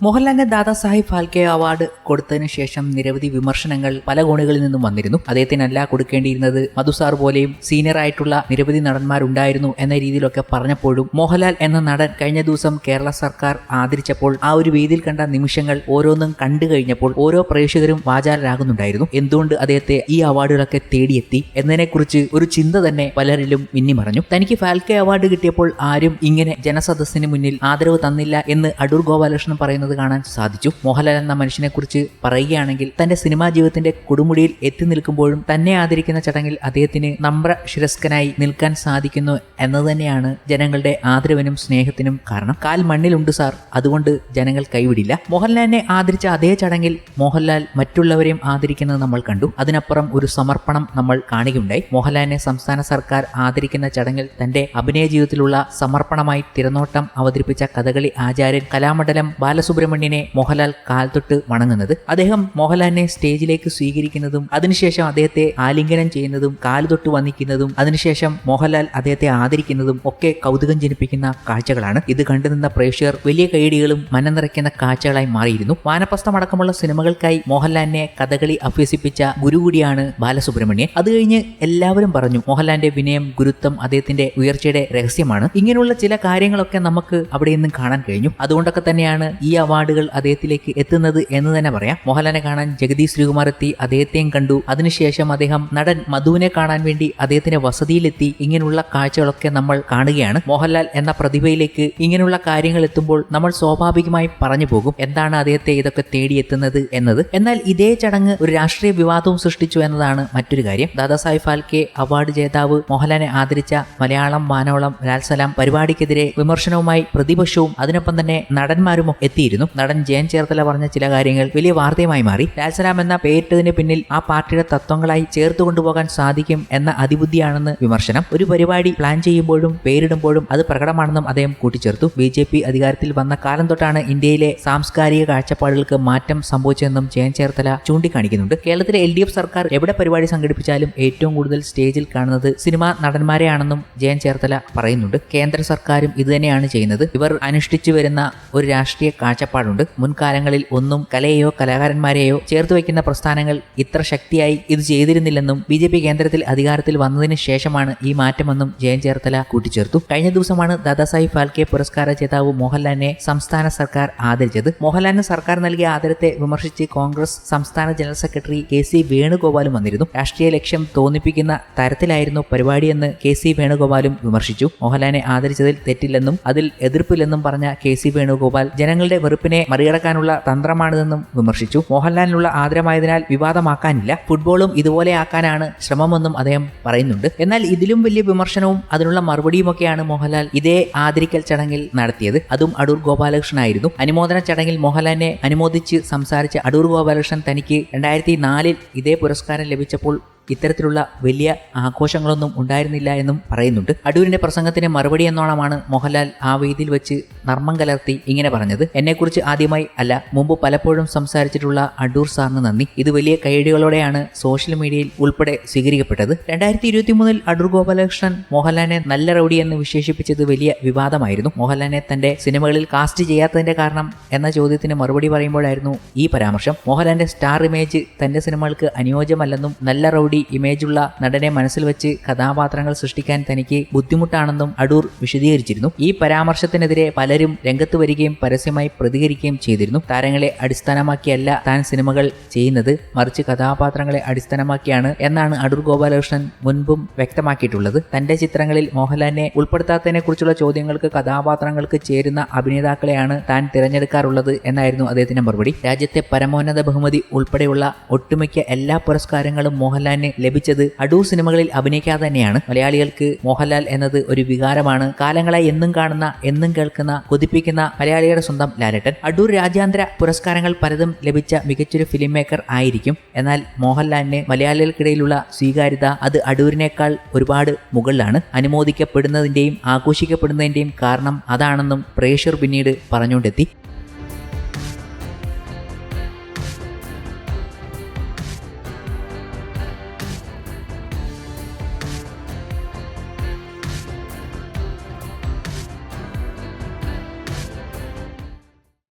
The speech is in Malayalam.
മോഹൻലാലിന് ദാദാസാഹിബ് ഫാൽക്കെ അവാർഡ് കൊടുത്തതിനു ശേഷം നിരവധി വിമർശനങ്ങൾ പല കോണുകളിൽ നിന്നും വന്നിരുന്നു. അദ്ദേഹത്തിനല്ല കൊടുക്കേണ്ടിയിരുന്നത് മധുസാർ പോലെയും സീനിയർ ആയിട്ടുള്ള നിരവധി നടന്മാരുണ്ടായിരുന്നു എന്ന രീതിയിലൊക്കെ പറഞ്ഞപ്പോഴും മോഹൻലാൽ എന്ന നടൻ കഴിഞ്ഞ ദിവസം കേരള സർക്കാർ ആദരിച്ചപ്പോൾ ആ ഒരു വേദിയിൽ കണ്ട നിമിഷങ്ങൾ ഓരോന്നും കണ്ടു കഴിഞ്ഞപ്പോൾ ഓരോ പ്രേക്ഷകരും വാചാലരാകുന്നുണ്ടായിരുന്നു. എന്തുകൊണ്ട് അദ്ദേഹത്തെ ഈ അവാർഡുകളൊക്കെ തേടിയെത്തി എന്നതിനെക്കുറിച്ച് ഒരു ചിന്ത തന്നെ പലരിലും മിന്നിമറഞ്ഞു. തനിക്ക് ഫാൽക്കെ അവാർഡ് കിട്ടിയപ്പോൾ ആരും ഇങ്ങനെ ജനസദസ്സിന് മുന്നിൽ ആദരവ് തന്നില്ല എന്ന് അടൂർ ഗോപാലകൃഷ്ണൻ പറയുന്നത് കാണാൻ സാധിച്ചു. മോഹൻലാൽ എന്ന മനുഷ്യനെ കുറിച്ച് പറയുകയാണെങ്കിൽ തന്റെ സിനിമാ ജീവിതത്തിന്റെ കൊടുമുടിയിൽ എത്തി നിൽക്കുമ്പോഴും തന്നെ ആദരിക്കുന്ന ചടങ്ങിൽ അദ്ദേഹത്തിന് നമ്ര ശിരസ്കനായി നിൽക്കാൻ സാധിക്കുന്നു എന്നത് തന്നെയാണ് ജനങ്ങളുടെ ആദരവിനും സ്നേഹത്തിനും കാരണം. കാൽ മണ്ണിലുണ്ട് സാർ അതുകൊണ്ട് ജനങ്ങൾ കൈവിടില്ല. മോഹൻലാലിനെ ആദരിച്ച അതേ ചടങ്ങിൽ മോഹൻലാൽ മറ്റുള്ളവരെയും ആദരിക്കുന്നത് നമ്മൾ കണ്ടു. അതിനപ്പുറം ഒരു സമർപ്പണം നമ്മൾ കാണുകയുണ്ടായി. മോഹൻലാലിനെ സംസ്ഥാന സർക്കാർ ആദരിക്കുന്ന ചടങ്ങിൽ തന്റെ അഭിനയ ജീവിതത്തിലുള്ള സമർപ്പണമായി തിരനോട്ടം അവതരിപ്പിച്ച കഥകളി ആചാര്യൻ കലാമണ്ഡലം ബാലസുബ്രഹ്മണ്യനെ മോഹൻലാൽ കാൽത്തൊട്ട് വണങ്ങുന്നത് അദ്ദേഹം മോഹൻലാലിനെ സ്റ്റേജിലേക്ക് സ്വീകരിക്കുന്നതും അതിനുശേഷം അദ്ദേഹത്തെ ആലിംഗനം ചെയ്യുന്നതും കാലുതൊട്ട് വന്നിക്കുന്നതും അതിനുശേഷം മോഹൻലാൽ അദ്ദേഹത്തെ ആദരിക്കുന്നതും ഒക്കെ കൗതുകം ജനിപ്പിക്കുന്ന കാഴ്ചകളാണ്. ഇത് കണ്ടുനിന്ന പ്രേക്ഷകർ വലിയ കൈയടികളും മനം നിറയ്ക്കുന്ന കാഴ്ചകളായി മാറിയിരുന്നു. വാനപ്രസ്ഥമടക്കമുള്ള സിനിമകൾക്കായി മോഹൻലാലിനെ കഥകളി അഭ്യസിപ്പിച്ച ഗുരു കൂടിയാണ് ബാലസുബ്രഹ്മണ്യൻ. അത് കഴിഞ്ഞ് എല്ലാവരും പറഞ്ഞു മോഹൻലാലിന്റെ വിനയം ഗുരുത്വം അദ്ദേഹത്തിന്റെ ഉയർച്ചയുടെ രഹസ്യമാണ്. ഇങ്ങനെയുള്ള ചില കാര്യങ്ങളൊക്കെ നമുക്ക് അവിടെ നിന്നും കാണാൻ കഴിഞ്ഞു. അതുകൊണ്ടൊക്കെ തന്നെയാണ് ഈ അവാർഡുകൾ അദ്ദേഹത്തിലേക്ക് എത്തുന്നത് എന്ന് തന്നെ പറയാം. മോഹൻലാലിനെ കാണാൻ ജഗദീഷ് ശ്രീകുമാർ എത്തി അദ്ദേഹത്തെയും കണ്ടു. അതിനുശേഷം അദ്ദേഹം നടൻ മധുവിനെ കാണാൻ വേണ്ടി അദ്ദേഹത്തിന്റെ വസതിയിലെത്തി. ഇങ്ങനെയുള്ള കാഴ്ചകളൊക്കെ നമ്മൾ കാണുകയാണ്. മോഹൻലാൽ എന്ന പ്രതിഭയിലേക്ക് ഇങ്ങനെയുള്ള കാര്യങ്ങൾ എത്തുമ്പോൾ നമ്മൾ സ്വാഭാവികമായി പറഞ്ഞു പോകും. എന്താണ് അദ്ദേഹത്തെ ഇതൊക്കെ തേടിയെത്തുന്നത് എന്നത്. എന്നാൽ ഇതേ ചടങ്ങ് ഒരു രാഷ്ട്രീയ വിവാദവും സൃഷ്ടിച്ചു എന്നതാണ് മറ്റൊരു കാര്യം. ദാദാസാഹിബ് ഫാൽക്കെ അവാർഡ് ജേതാവ് മോഹൻലാലിനെ ആദരിച്ച മലയാളം വാനോളം ലാൽസലാം പരിപാടിക്കെതിരെ വിമർശനവുമായി പ്രതിപക്ഷവും അതിനൊപ്പം തന്നെ നടന്മാരും എത്തിയിരുന്നു. നടൻ ജയൻ ചേർത്തല പറഞ്ഞ ചില കാര്യങ്ങൾ വലിയ വാർത്തയുമായി മാറി. രാജസലാം എന്ന പേരിട്ടതിന് പിന്നിൽ ആ പാർട്ടിയുടെ തത്വങ്ങളായി ചേർത്ത് കൊണ്ടുപോകാൻ സാധിക്കും എന്ന അതിബുദ്ധിയാണെന്ന് വിമർശനം. ഒരു പരിപാടി പ്ലാൻ ചെയ്യുമ്പോഴും പേരിടുമ്പോഴും അത് പ്രകടമാണെന്നും അദ്ദേഹം കൂട്ടിച്ചേർത്തു. ബി ജെ പി അധികാരത്തിൽ വന്ന കാലം തൊട്ടാണ് ഇന്ത്യയിലെ സാംസ്കാരിക കാഴ്ചപ്പാടുകൾക്ക് മാറ്റം സംഭവിച്ചതെന്നും ജയൻ ചേർത്തല ചൂണ്ടിക്കാണിക്കുന്നുണ്ട്. കേരളത്തിലെ എൽ ഡി എഫ് സർക്കാർ എവിടെ പരിപാടി സംഘടിപ്പിച്ചാലും ഏറ്റവും കൂടുതൽ സ്റ്റേജിൽ കാണുന്നത് സിനിമാ നടന്മാരെയാണെന്നും ജയൻ ചേർത്തല പറയുന്നുണ്ട്. കേന്ദ്ര സർക്കാരും ഇതുതന്നെയാണ് ചെയ്യുന്നത്. ഇവർ അനുഷ്ഠിച്ചു വരുന്ന ഒരു രാഷ്ട്രീയ കാഴ്ചപ്പാടുണ്ട്. മുൻകാലങ്ങളിൽ ഒന്നും കലയെയോ കലാകാരന്മാരെയോ ചേർത്ത് വയ്ക്കുന്ന പ്രസ്ഥാനങ്ങൾ ഇത്ര ശക്തിയായി ഇത് ചെയ്തിരുന്നില്ലെന്നും ബി ജെ പി കേന്ദ്രത്തിൽ അധികാരത്തിൽ വന്നതിന് ശേഷമാണ് ഈ മാറ്റമെന്നും ജയൻ ചേർത്തല കൂട്ടിച്ചേർത്തു. കഴിഞ്ഞ ദിവസമാണ് ദാദാസാഹിബ് ഫാൽക്കെ പുരസ്കാര ജേതാവ് മോഹൻലാലിനെ സംസ്ഥാന സർക്കാർ ആദരിച്ചത്. മോഹൻലാലിന് സർക്കാർ നൽകിയ ആദരത്തെ വിമർശിച്ച് കോൺഗ്രസ് സംസ്ഥാന ജനറൽ സെക്രട്ടറി കെ സി വേണുഗോപാലും വന്നിരുന്നു. രാഷ്ട്രീയ ലക്ഷ്യം തോന്നിപ്പിക്കുന്ന തരത്തിലായിരുന്നു പരിപാടിയെന്ന് കെ സി വേണുഗോപാലും വിമർശിച്ചു. മോഹൻലാലിനെ ആദരിച്ചതിൽ തെറ്റില്ലെന്നും അതിൽ എതിർപ്പില്ലെന്നും പറഞ്ഞ കെ സി വേണുഗോപാൽ ജനങ്ങളുടെ വെറുപ്പിനെ മറികടക്കാനുള്ള തന്ത്രമാണിതെന്നും വിമർശിച്ചു. മോഹൻലാലിനുള്ള ആദരമായതിനാൽ വിവാദമാക്കാനില്ല. ഫുട്ബോളും ഇതുപോലെ ആക്കാനാണ് ശ്രമമെന്നും അദ്ദേഹം പറയുന്നുണ്ട്. എന്നാൽ ഇതിലും വലിയ വിമർശനവും അതിനുള്ള മറുപടിയുമൊക്കെയാണ് മോഹൻലാൽ ഇതേ ആദരിക്കൽ ചടങ്ങിൽ നടത്തിയത്. അതും അടൂർ ഗോപാലകൃഷ്ണനായിരുന്നു. അനുമോദന ചടങ്ങിൽ മോഹൻലാലിനെ അനുമോദിച്ച് സംസാരിച്ച അടൂർ ഗോപാലകൃഷ്ണൻ തനിക്ക് രണ്ടായിരത്തി നാലിൽ ഇതേ പുരസ്കാരം ലഭിച്ചപ്പോൾ ഇത്തരത്തിലുള്ള വലിയ ആഘോഷങ്ങളൊന്നും ഉണ്ടായിരുന്നില്ല എന്നും പറയുന്നുണ്ട്. അടൂരിന്റെ പ്രസംഗത്തിന് മറുപടി എന്നോണമാണ് മോഹൻലാൽ ആ വേദിയിൽ വെച്ച് നർമ്മം കലർത്തി ഇങ്ങനെ പറഞ്ഞത്. എന്നെക്കുറിച്ച് ആദ്യമായി അല്ല മുമ്പ് പലപ്പോഴും സംസാരിച്ചിട്ടുള്ള അടൂർ സാറിന് നന്ദി. ഇത് വലിയ കൈയടികളോടെയാണ് സോഷ്യൽ മീഡിയയിൽ ഉൾപ്പെടെ സ്വീകരിക്കപ്പെട്ടത്. രണ്ടായിരത്തി ഇരുപത്തി മൂന്നിൽ അടൂർ ഗോപാലകൃഷ്ണൻ മോഹൻലാലിനെ നല്ല റൌഡി എന്ന് വിശേഷിപ്പിച്ചത് വലിയ വിവാദമായിരുന്നു. മോഹൻലാലിനെ തന്റെ സിനിമകളിൽ കാസ്റ്റ് ചെയ്യാത്തതിന്റെ കാരണം എന്ന ചോദ്യത്തിന് മറുപടി പറയുമ്പോഴായിരുന്നു ഈ പരാമർശം. മോഹൻലാലിന്റെ സ്റ്റാർ ഇമേജ് തന്റെ സിനിമകൾക്ക് അനുയോജ്യമല്ലെന്നും നല്ല റൗഡി ഇമേജുള്ള നടനെ മനസ്സിൽ വെച്ച് കഥാപാത്രങ്ങൾ സൃഷ്ടിക്കാൻ തനിക്ക് ബുദ്ധിമുട്ടാണെന്നും അടൂർ വിശദീകരിച്ചിരുന്നു. ഈ പരാമർശത്തിനെതിരെ പലരും രംഗത്ത് വരികയും പരസ്യമായി പ്രതികരിക്കുകയും ചെയ്തിരുന്നു. താരങ്ങളെ അടിസ്ഥാനമാക്കിയല്ല താൻ സിനിമകൾ ചെയ്യുന്നത്. മറിച്ച് കഥാപാത്രങ്ങളെ അടിസ്ഥാനമാക്കിയാണ് എന്നാണ് അടൂർ ഗോപാലകൃഷ്ണൻ മുൻപും വ്യക്തമാക്കിയിട്ടുള്ളത്. തന്റെ ചിത്രങ്ങളിൽ മോഹൻലാലിനെ ഉൾപ്പെടുത്താത്തതിനെ കുറിച്ചുള്ള ചോദ്യങ്ങൾക്ക് കഥാപാത്രങ്ങൾക്ക് ചേരുന്ന അഭിനേതാക്കളെയാണ് താൻ തിരഞ്ഞെടുക്കാറുള്ളത് എന്നായിരുന്നു അദ്ദേഹത്തിന്റെ മറുപടി. രാജ്യത്തെ പരമോന്നത ബഹുമതി ഉൾപ്പെടെയുള്ള ഒട്ടുമിക്ക എല്ലാ പുരസ്കാരങ്ങളും മോഹൻലാലിന് ലഭിച്ചത് അടൂർ സിനിമകളിൽ അഭിനയിക്കാതെ തന്നെയാണ്. മലയാളികൾക്ക് മോഹൻലാൽ എന്നത് ഒരു വികാരമാണ്. കാലങ്ങളായി എന്നും കാണുന്ന എന്നും കേൾക്കുന്ന കൊതിപ്പിക്കുന്ന മലയാളിയുടെ സ്വന്തം ലാലേട്ടൻ. അടൂർ രാജ്യാന്തര പുരസ്കാരങ്ങൾ പലതും ലഭിച്ച മികച്ചൊരു ഫിലിം മേക്കർ ആയിരിക്കും. എന്നാൽ മോഹൻലാലിന് മലയാളികൾക്കിടയിലുള്ള സ്വീകാര്യത അത് അടൂരിനേക്കാൾ ഒരുപാട് മുകളിലാണ്. അനുമോദിക്കപ്പെടുന്നതിന്റെയും ആഘോഷിക്കപ്പെടുന്നതിന്റെയും കാരണം അതാണെന്നും പ്രേഷർ പിന്നീട് പറഞ്ഞുകൊണ്ടെത്തി.